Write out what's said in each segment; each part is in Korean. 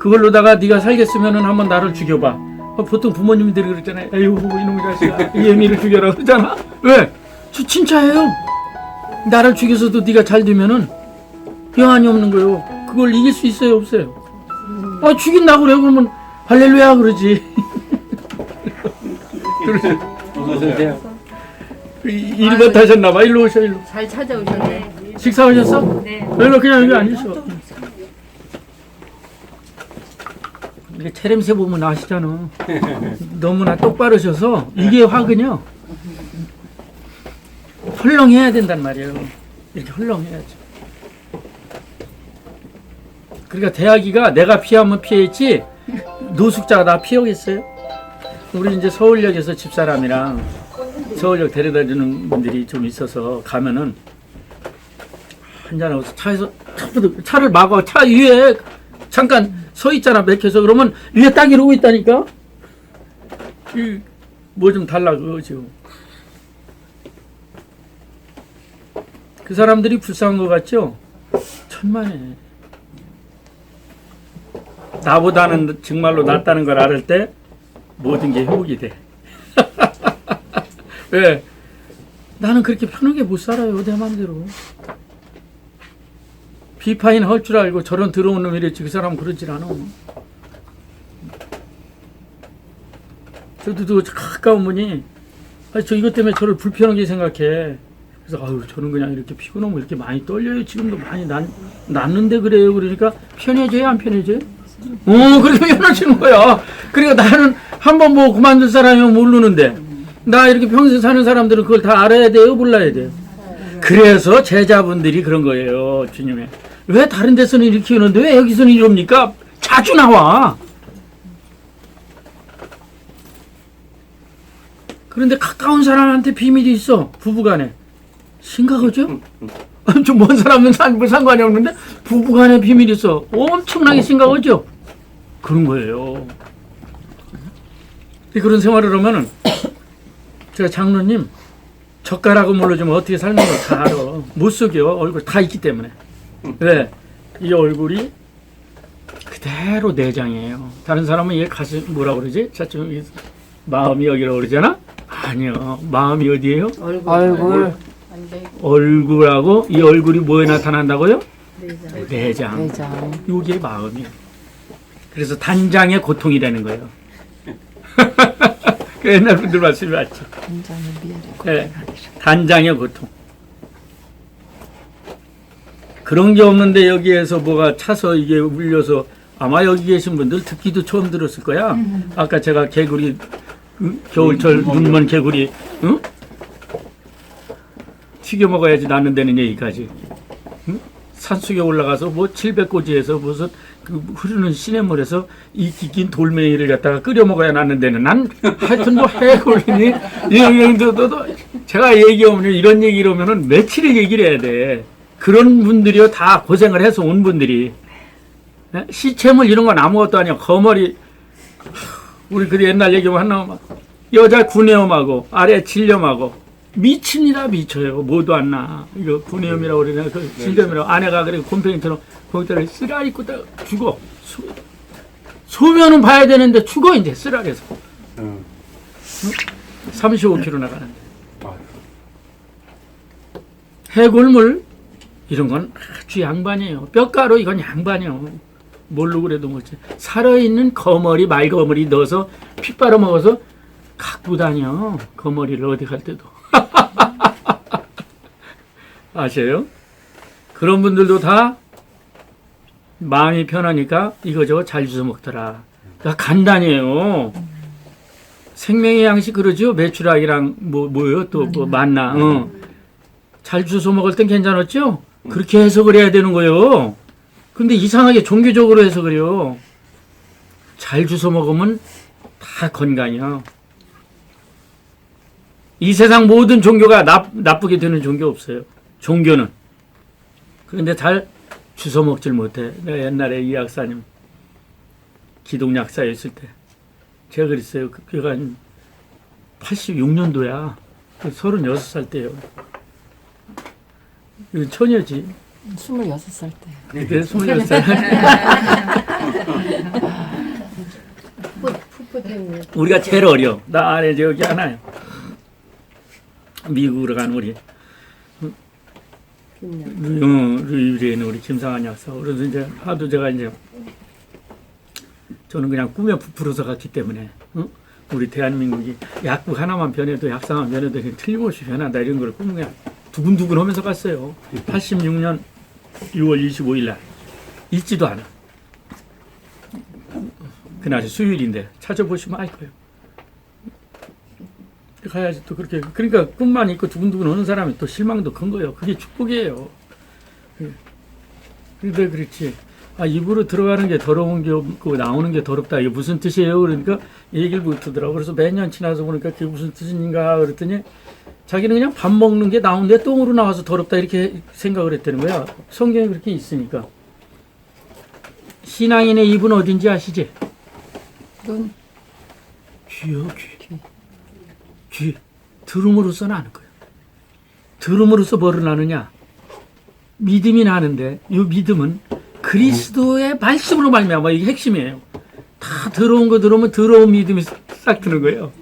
그걸로다가 네가 살겠으면은 한번 나를 죽여봐. 어, 보통 부모님들이 그러잖아요. 에휴 이놈의 자식아 이 애미를 죽여라 그러잖아. 왜? 저 진짜예요. 나를 죽여서도 네가 잘 되면은 여한이 없는 거예요. 그걸 이길 수 있어요 없어요? 아 죽인다고 그래 그러면 할렐루야 그러지. 어서 오세요. 일번 타셨나봐. 일로 오셔 일로. 잘 찾아오셨네. 식사 하셨어? 네. 일로 그냥 여기 앉으셔. 이게 체냄새 보면 아시잖아. 너무나 똑바르셔서 이게 화근요. 헐렁해야 된단 말이에요. 이렇게 헐렁해야죠. 그러니까 대학이가 내가 피하면 피했지 노숙자가 나 피하겠어요? 우리 이제 서울역에서 집사람이랑 서울역 데려다 주는 분들이 좀 있어서 가면은 한잔하고 차에서 차를 막아 차 위에 잠깐 서 있잖아 맥혀서. 그러면 위에 딱 이러고 있다니까? 뭐 좀 달라 그거죠 그 사람들이 불쌍한 것 같죠? 천만에. 나보다는 정말로 낫다는 걸 알을 때 모든 게 회복이 돼. 왜? 나는 그렇게 편하게 못 살아요 내 마음대로 비파인 할 줄 알고 저런 들어온 놈이 이랬지. 그 사람 그러질 않아. 저도 그 가까운 분이 아, 저 이것 때문에 저를 불편하게 생각해. 그래서 아유 저는 그냥 이렇게 피곤하면 이렇게 많이 떨려요. 지금도 많이 난, 났는데 그래요. 그러니까 편해져요? 안 편해져요? 어 그렇게 편해지는 거야. 그러니까 나는 한번뭐 그만둘 사람이면 모르는데 나 이렇게 평생 사는 사람들은 그걸 다 알아야 돼요? 몰라야 돼요? 그래서 제자분들이 그런 거예요 주님의 왜 다른 데서는 이렇게 하는데 왜 여기서는 이럽니까? 자주 나와. 그런데 가까운 사람한테 비밀이 있어 부부간에. 심각하죠? 좀 먼 사람은 산, 뭐 상관이 없는데 부부간에 비밀이 있어. 엄청나게 심각하죠? 그런 거예요. 그런 생활을 하면은 제가 장로님 젓가락을 물러주면 어떻게 살는 걸 다 알아? 못 속여. 얼굴 다 있기 때문에 왜? 이 얼굴이 그대로 내장이에요 다른 사람은 얘 가슴 뭐라 그러지? 자좀 마음이 여기라고 그러잖아? 아니요 마음이 어디예요? 얼굴. 얼굴 얼굴하고 이 얼굴이 뭐에 나타난다고요? 내장. 내장. 내장 이게 마음이에요. 그래서 단장의 고통이라는 거예요. 그 옛날 분들 말씀이 맞죠. 굉장히 미안해 네, 단장의 고통. 그런 게 없는데 여기에서 뭐가 차서 이게 울려서 아마 여기 계신 분들 듣기도 처음 들었을 거야. 아까 제가 개구리 응? 겨울철 눈먼 개구리 응? 튀겨 먹어야지 낫는 데는 얘기까지. 응? 산속에 올라가서 뭐 700고지에서 무슨 그 흐르는 시냇물에서 이 긴 돌멩이를 갖다가 끓여 먹어야 낫는 데는 난 하여튼 뭐 해골이니 이런 정도 제가 얘기하면 이런 얘기를 하면은 며칠을 얘기를 해야 돼. 그런 분들이요 다 고생을 해서 온 분들이. 예? 시체물 이런 건 아무것도 아니야. 거머리. 우리 그 옛날 얘기하면 하나 여자 구내염하고 아래 질염하고. 미칩니다 미쳐요. 뭐도 안 나. 이거 구내염이라고 그러나 그 질염이라고. 아내가 그래 곰팡이처럼 거기다가 쓰라 입고 딱 죽어. 소, 소면은 봐야 되는데 죽어 이제 쓰라려서. 응. 35km 나가는데. 아유. 해골물 이런 건 아주 양반이에요. 뼈가루 이건 양반이요. 뭘로 그래도 뭐지. 살아있는 거머리 말거머리 넣어서 피 빨아 먹어서 갖고 다녀. 거머리를 어디 갈 때도. 아세요? 그런 분들도 다 마음이 편하니까 이거저거 잘 주워 먹더라. 그러니까 간단해요. 생명의 양식 그러죠. 메추라기랑 뭐 뭐요 또 뭐 만나. 어. 잘 주워 먹을 땐 괜찮았죠? 그렇게 해석을 해야 되는 거예요. 근데 이상하게 종교적으로 해석을요. 잘 주워 먹으면 다 건강이야. 이 세상 모든 종교가 나, 나쁘게 되는 종교 없어요. 종교는. 그런데 잘 주워 먹질 못해. 내가 옛날에 이 약사님 기독 약사였을 때 제가 그랬어요. 그- 그가 한 86년도야. 36살 때요. 이거 처녀지. 26살 때 그때 26살. 풋풋했네. 우리가 제일 어려. 나 안에 저기 하나요. 미국으로 간 우리 루이비리에는 우리 김상환 약사. 그래서 이제 하도 제가 이제 저는 그냥 꿈에 부풀어서 갔기 때문에 어? 우리 대한민국이 약국 하나만 변해도 약사만 변해도 틀림없이 변한다 이런 걸 그냥 두근두근 하면서 갔어요. 86년 6월 25일 날 잊지도 않아. 그날이 수요일인데 찾아보시면 알 거예요. 가야지 또 그렇게 그러니까 꿈만 있고 두근두근 오는 사람이 또 실망도 큰 거예요. 그게 축복이에요. 그- 근데 그렇지. 아 입으로 들어가는 게 더러운 게 없고 나오는 게 더럽다. 이게 무슨 뜻이에요? 그러니까 얘기를 못하더라고. 그래서 몇 년 지나서 보니까 그게 무슨 뜻인가 그랬더니 자기는 그냥 밥 먹는 게 나오는데 똥으로 나와서 더럽다 이렇게 생각을 했다는 거야. 성경에 그렇게 있으니까. 신앙인의 입은 어딘지 아시지? 눈. 귀요 귀. 귀. 들음으로써 나는 거예요. 들음으로써 뭐를 나느냐? 믿음이 나는데 이 믿음은 그리스도의 말씀으로 말미암아 이게 핵심이에요. 다 더러운 거 들어오면 더러운 믿음이 싹 드는 거예요.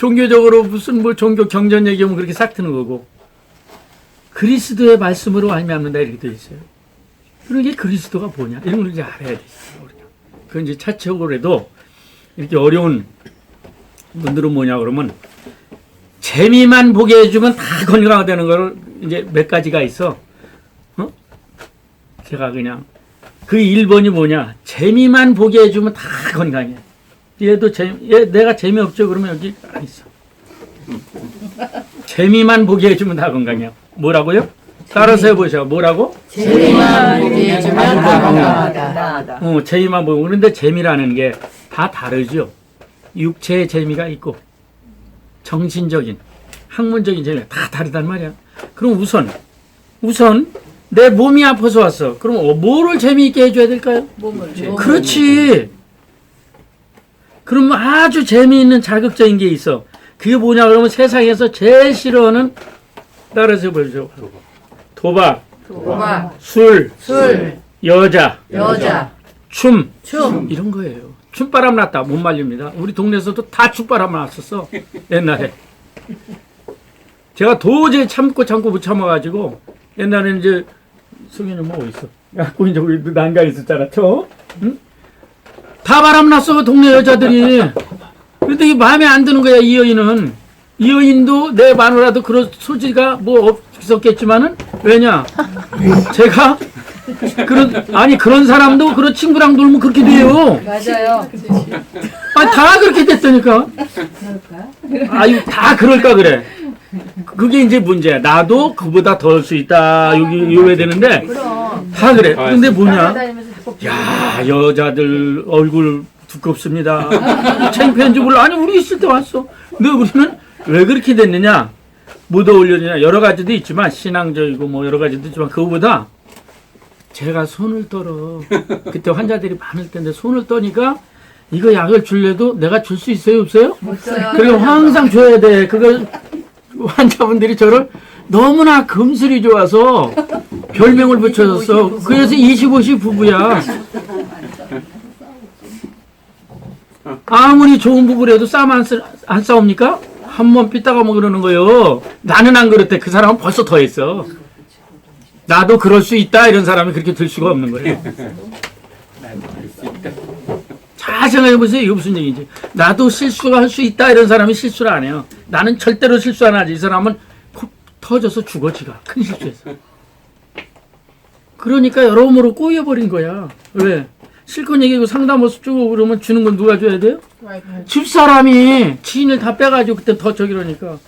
종교적으로 무슨 뭐 종교 경전 얘기하면 그렇게 싹 드는 거고 그리스도의 말씀으로 말미암는다 이렇게 되어 있어요. 그런 게 그리스도가 뭐냐 이런 걸 이제 알아야. 우리가. 그 이제 차치적으로도 이렇게 어려운 분들은 뭐냐 그러면 재미만 보게 해주면 다 건강하다는 걸 이제 몇 가지가 있어. 어? 제가 그냥 그 1번이 뭐냐 재미만 보게 해주면 다 건강해. 얘도 재미, 얘 내가 재미없죠 그러면 여기 안 있어. 재미만 보게 해주면 다 건강해요. 뭐라고요? 따라서 해보세요. 뭐라고? 재미만 보게 해주면 다 건강하다. 어, 재미만 보고 그런데 재미라는 게 다 다르죠. 육체의 재미가 있고 정신적인 학문적인 재미가 다 다르단 말이야. 그럼 우선 우선 내 몸이 아파서 왔어. 그럼 어, 뭐를 재미있게 해줘야 될까요? 몸을. 그렇지. 그럼 아주 재미있는 자극적인 게 있어. 그게 뭐냐 그러면 세상에서 제일 싫어하는 따라서 보죠. 도박, 도박, 술, 술, 여자, 여자, 춤, 춤. 이런 거예요. 춤바람 났다 못 말립니다. 우리 동네에서도 다 춤바람 났었어 옛날에. 제가 도저히 참고 참고 못 참아가지고 옛날에는 이제 승현이 뭐 어디 있어? 야구 이제 우리 난간 있었잖아, 저. 응? 다 바람 났어 그 동네 여자들이. 근데 이게 마음에 안 드는 거야 이 여인은. 이 여인도 내 마누라도 그런 소지가 뭐 없었겠지만은 왜냐? 제가 그런 아니 그런 사람도 그런 친구랑 놀면 그렇게 돼요. 맞아요. 아니 다 그렇게 됐다니까. 아유 다 그럴까 그래. 그게 이제 문제야. 나도 그보다 더할수 있다. 여기 요래 되는데 그럼. 다 그래. 근데 뭐냐? 따라다니면서 야 여자들 얼굴 두껍습니다. 창피한지 몰라. 아니 우리 있을 때 왔어. 근데 우리는 왜 그렇게 됐느냐? 못 어울려느냐 여러 가지도 있지만 신앙적이고 뭐 여러 가지도 있지만 그거보다 제가 손을 떨어 그때 환자들이 많을 텐데 손을 떠니까 이거 약을 줄래도 내가 줄 수 있어요 없어요? 없어요. 그리고 항상 줘야 돼. 그걸 환자분들이 저를 너무나 금슬이 좋아서 별명을 붙여줬어. 그래서 25시 부부야. 아무리 좋은 부부라도 싸움 안, 쓰- 안 싸웁니까? 한 번 삐따가 뭐 그러는 거요. 나는 안 그렇대. 그 사람은 벌써 더 했어. 나도 그럴 수 있다. 이런 사람이 그렇게 들 수가 없는 거예요. 잘 생각해 보세요. 이거 무슨 얘기인지. 나도 실수할 수 있다. 이런 사람이 실수를 안 해요. 나는 절대로 실수 안 하지. 이 사람은 코 터져서 죽어, 지가. 큰 실수해서. 그러니까 여러모로 꼬여버린 거야. 왜? 실컷 얘기하고 상담 없어 주고 그러면 주는 건 누가 줘야 돼요? 집사람이 지인을 다 빼가지고 그때 더 저기러니까.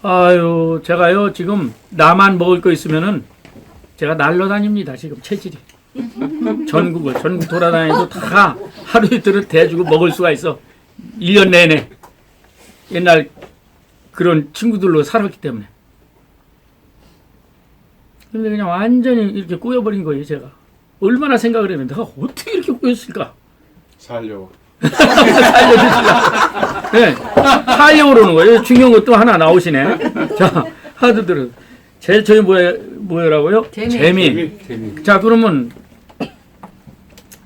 아유, 제가요, 지금 나만 먹을 거 있으면은 제가 날라다닙니다, 지금 체질이. 전국을, 전국 돌아다니도 다 하루 이틀을 대주고 먹을 수가 있어. 1년 내내. 옛날 그런 친구들로 살았기 때문에. 근데 그냥 완전히 이렇게 꼬여버린 거예요, 제가. 얼마나 생각을 했는데, 내가 어떻게 이렇게 꼬였을까? 살려고. 네, 살려고 그러는 거예요. 중요한 것도 하나 나오시네. 자, 하드 들어. 제일 저희 뭐야 뭐라고요? 재미. 재미. 재미. 자 그러면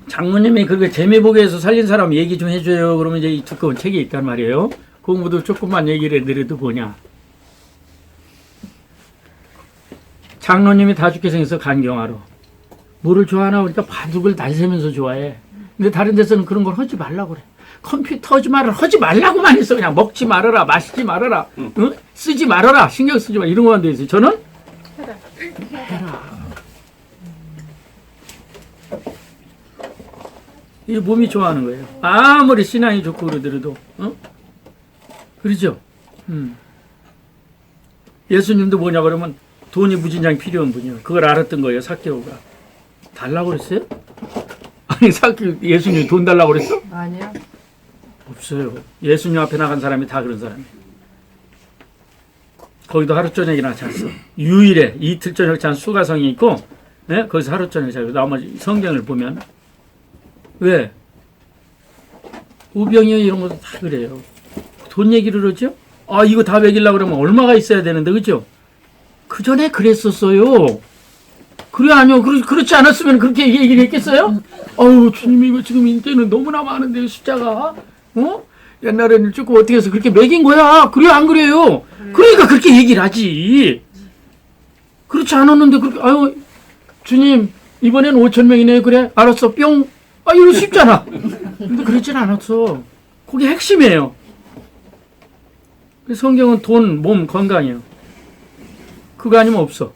장모님이 그렇게 재미 보기 위해서 살린 사람 얘기 좀 해줘요. 그러면 이제 이 두꺼운 책이 있단 말이에요. 공부도 조금만 얘기를 해드려도 뭐냐. 장로님이 다 죽게 생겨서 간경하러 뭐를 좋아하나 보니까 바둑을 날세면서 좋아해. 근데 다른 데서는 그런 걸 하지 말라고 그래. 컴퓨터 하지 말아라. 하지 말라고만 했어. 그냥 먹지 말아라. 마시지 말아라. 응? 쓰지 말아라. 신경 쓰지 마. 이런 것만 돼 있어요. 저는 이 몸이 좋아하는 거예요. 아무리 신앙이 좋고 그러더라도, 어? 그러죠? 음. 예수님도 뭐냐 그러면 돈이 무진장 필요한 분이요. 그걸 알았던 거예요, 사케오가. 달라고 그랬어요? 아니, 사케 예수님 돈 달라고 그랬어? 아니야. 없어요. 예수님 앞에 나간 사람이 다 그런 사람이에요. 거기도 하루 저녁이나 잤어. 유일에 이틀 저녁 잔 수가성이 있고, 예? 거기서 하루 저녁 자고 나머지 성경을 보면 왜 우병이 이런 것도 다 그래요. 돈 얘기를 하죠? 아 이거 다 먹이려고 그러면 얼마가 있어야 되는데 그죠? 그 전에 그랬었어요. 그래 아니요. 그렇, 그렇지 않았으면 그렇게 얘기를 했겠어요? 아유 주님 이거 지금 인때는 너무나 많은데 숫자가 어? 옛날에는 조금 어떻게 해서 그렇게 매긴 거야. 그래 안 그래요? 그러니까 그렇게 얘기를 하지. 그렇지 않았는데 그렇게 아유 주님 이번엔 5천 명이네 그래 알았어 뿅. 아 이거 쉽잖아. 근데 그렇진 않았어. 그게 핵심이에요. 그 성경은 돈, 몸, 건강이에요. 그거 아니면 없어.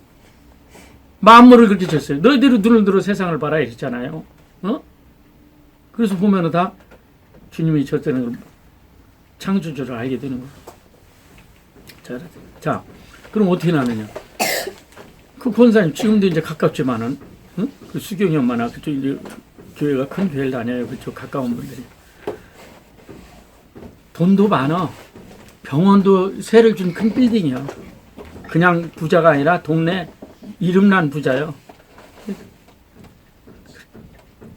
만물을 그렇게 쳤어요. 너희들이 눈을 들어 세상을 봐라 이랬잖아요. 어? 그래서 보면은 다 주님이 걸 창조주를 알게 되는 거예요. 자, 자, 그럼 어떻게 나느냐? 그 권사님 지금도 이제 가깝지만은 응? 그 수경이 엄마나 그쪽 이제 교회가 큰 교회를 다녀요. 그쪽 가까운 분들이 돈도 많아. 병원도 세를 준 큰 빌딩이야. 그냥 부자가 아니라 동네 이름난 부자요.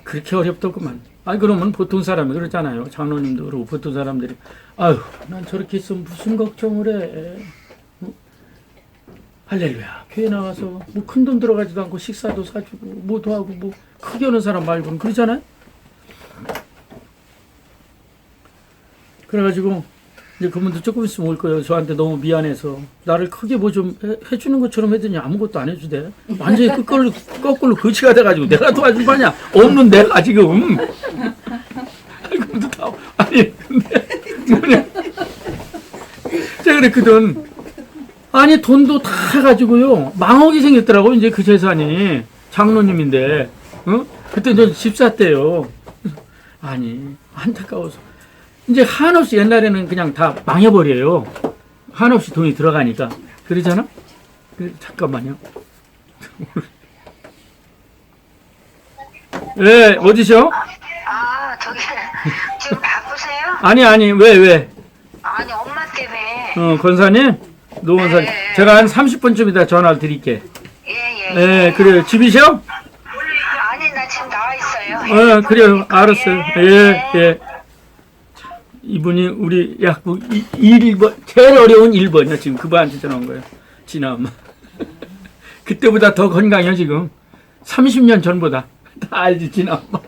그렇게 어렵더구만. 아니 그러면 보통 사람이 그러잖아요. 장로님도 그러고 보통 사람들이 아유 난 저렇게 있으면 무슨 걱정을 해. 어? 할렐루야. 교회 나가서 뭐 큰 돈 들어가지도 않고 식사도 사주고 뭐도 하고 뭐 크게 오는 사람 말고는 그러잖아요. 그래가지고 이제 그분도 조금 있으면 올 거예요. 저한테 너무 미안해서 나를 크게 뭐 좀 해주는 것처럼 했더니 아무것도 안 해주대. 완전히 거꾸로 거꾸로 거치가 돼가지고 내가 도와줄 거 아니야. 없는 내가 지금. 아니 그것도 다 아니 근데 뭐냐? 제가 그랬거든. 아니 돈도 다 가지고요 망하게 생겼더라고 이제 그 재산이 장로님인데 어? 그때 저 집사 때요 아니 안타까워서 이제 한없이 옛날에는 그냥 다 망해버려요 한없이 돈이 들어가니까 그러잖아 그, 잠깐만요 예 어디셔 아, 저기 지금 바쁘세요? 아니 아니 왜 왜? 아니, 엄마 때문에. 어 권사님 노원사님 네. 제가 한 30분쯤 이따 전화를 드릴게 예, 예. 예 그래요 집이셔? 아니, 나 지금 나와 있어요. 어, 그래요. 알았어요. 예, 예. 자, 이분이 우리 약국 1번, 제일 어려운 1번이야. 지금 그분한테 전화 온 거예요. 엄마. 그때보다 더 건강해요, 지금. 30년 전보다. 다 알지, 엄마.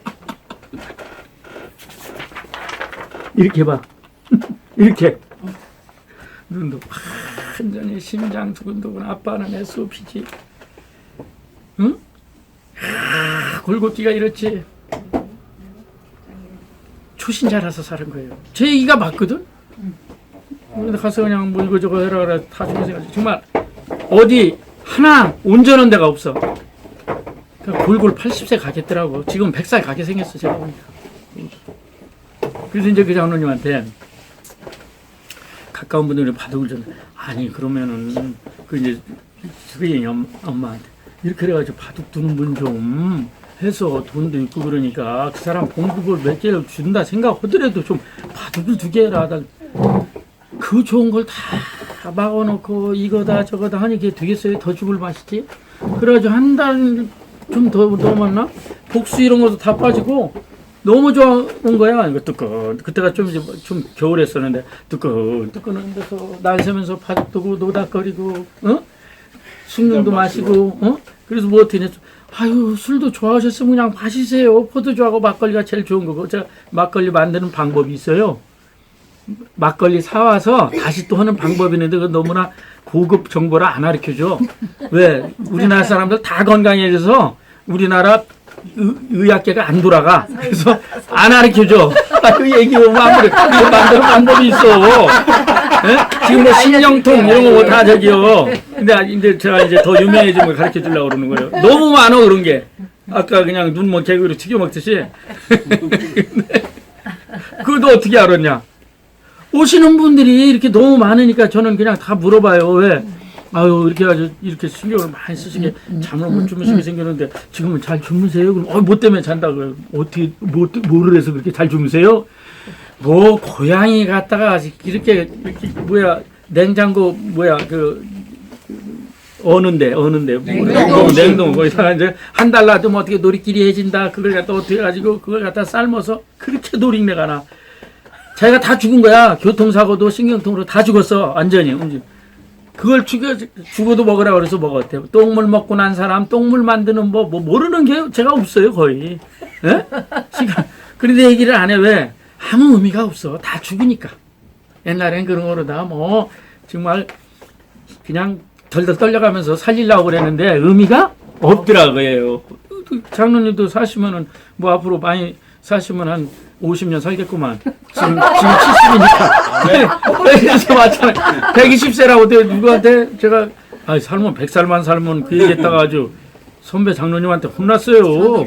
이렇게 봐. 이렇게. 눈도 완전히 심장 두근두근 아빠는 SOP지. 응? 아, 골고기가 이렇지. 초신자라서 사는 거예요. 제 얘기가 맞거든. 근데 가서 그냥 뭐 이거 저거 해라 그래 다 중생하지. 정말 어디 하나 온전한 데가 없어. 그러니까 골골 80세 가겠더라고. 지금 100살 가게 생겼어 제가 보니까. 그래서 이제 그 장로님한테 가까운 분들이 바둑을 좀 아니 그러면은 그 이제 그게 엄- 엄마한테 이렇게 해가지고 바둑 두는 분 좀 해서 돈도 있고 그러니까 그 사람 봉급을 몇 개를 준다 생각하더라도 좀 바둑을 두개 해라. 나- 그 좋은 걸 다 막아놓고 이거다 저거다 하니 그게 되겠어요? 더 죽을 맛이지? 그래가지고 한 달 좀 더 넘었나? 복수 이런 것도 다 빠지고 너무 좋아온 거야. 이거 뜨끈. 그때가 좀 이제 좀 겨울했었는데 뜨끈 뜨끈한 데서 날 새면서 바둑 두고 노닥거리고 어? 숭늉도 마시고 어? 그래서 뭐 어떻게 했어? 아유 술도 좋아하셨으면 그냥 마시세요. 포도주하고 막걸리가 제일 좋은 거고 제가 막걸리 만드는 방법이 있어요. 막걸리 사와서 다시 또 하는 방법이 있는데 그 너무나 고급 정보라 안 가르쳐줘. 왜? 우리나라 사람들 다 건강해져서 우리나라 의, 의학계가 안 돌아가. 그래서 안 가르쳐줘. 그 얘기 보면 아무리 만드는 방법이 있어. 예? 지금 뭐 신령통 이런 거 다 저기요. 근데 아, 이제 제가 이제 더 유명해지면 거 가르쳐 주려고 그러는 거예요. 너무 많아 그런 게. 아까 그냥 눈먼 개구리 튀겨 먹듯이. 그것도 어떻게 알았냐? 오시는 분들이 이렇게 너무 많으니까 저는 그냥 다 물어봐요. 왜? 아유 이렇게 아주 이렇게 신경을 많이 쓰시게 잠을 못 주무시게 생겼는데 지금은 잘 주무세요? 그럼 어 뭐 때문에 잔다고요? 어떻게 뭐 뭐를 해서 그렇게 잘 주무세요? 뭐 고양이 갔다가 이렇게 이렇게 뭐야 냉장고 뭐야 그 어는데 어는데. 냉동. 냉동 거기다가 이제 한 달 놔두면 어떻게 놀이끼리 해진다. 그걸 갖다 어떻게 해가지고 그걸 갖다 삶아서 그렇게 놀이내가 나. 자기가 다 죽은 거야. 교통사고도 신경통으로 다 죽었어. 완전히. 음식. 그걸 죽여 죽어도 먹으라 그래서 먹었대 똥물 먹고 난 사람 똥물 만드는 뭐, 뭐 모르는 게 제가 없어요 거의. 예? 그런데 얘기를 안 해. 왜 아무 의미가 없어 다 죽으니까 옛날엔 그런 거로다 뭐 정말 그냥 덜덜 떨려가면서 살리려고 그랬는데 의미가 없더라고요. 장로님도 사시면은 뭐 앞으로 많이 사시면 한 50년 살겠구만. 지금 지금 70이니까. 그래서 맞잖아요. 120세라고 내 누구한테 제가 아 살면 100살만 살면 그 얘기했다가 아주 선배 장로님한테 혼났어요.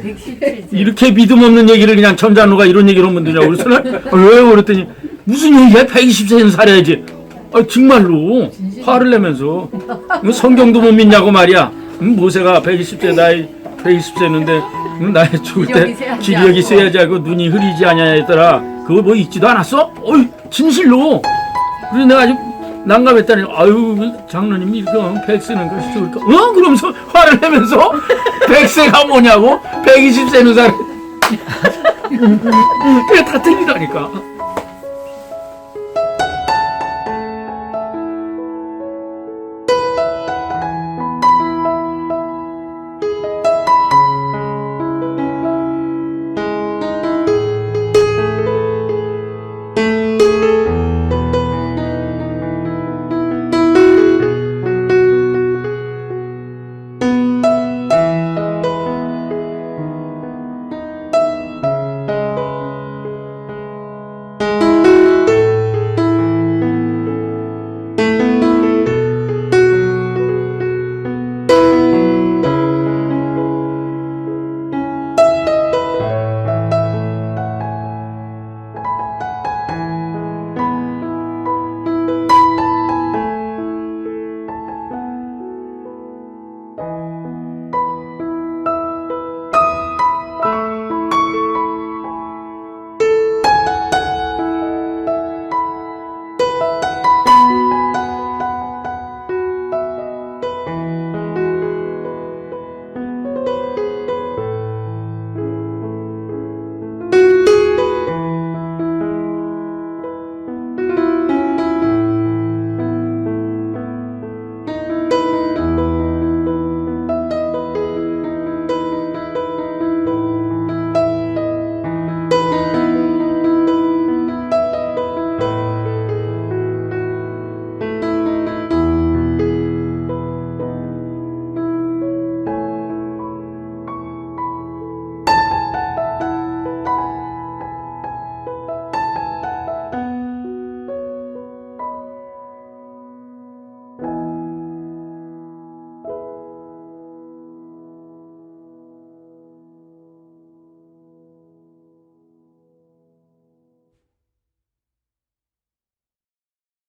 이렇게 믿음 없는 얘기를 그냥 점장로가 이런 얘기를 하면 되냐고 그래서는 아, 왜요 그랬더니 무슨 얘기야? 120세는 살아야지. 아 정말로. 화를 내면서. 뭐 성경도 못 믿냐고 말이야. 음, 모세가 120세 나이 120세였는데 음, 나이 죽을 때 기력이 세야지 하고 눈이 흐리지 아니냐 했더라. 그거 뭐 잊지도 않았어? 어이 진실로. 그래서 내가 아주 난감했다니 아유 장로님이 이거 백세는 것이 좋을까? 어? 그러면서 화를 내면서? 백세가 뭐냐고? 120세는 살 그게 다 틀리다니까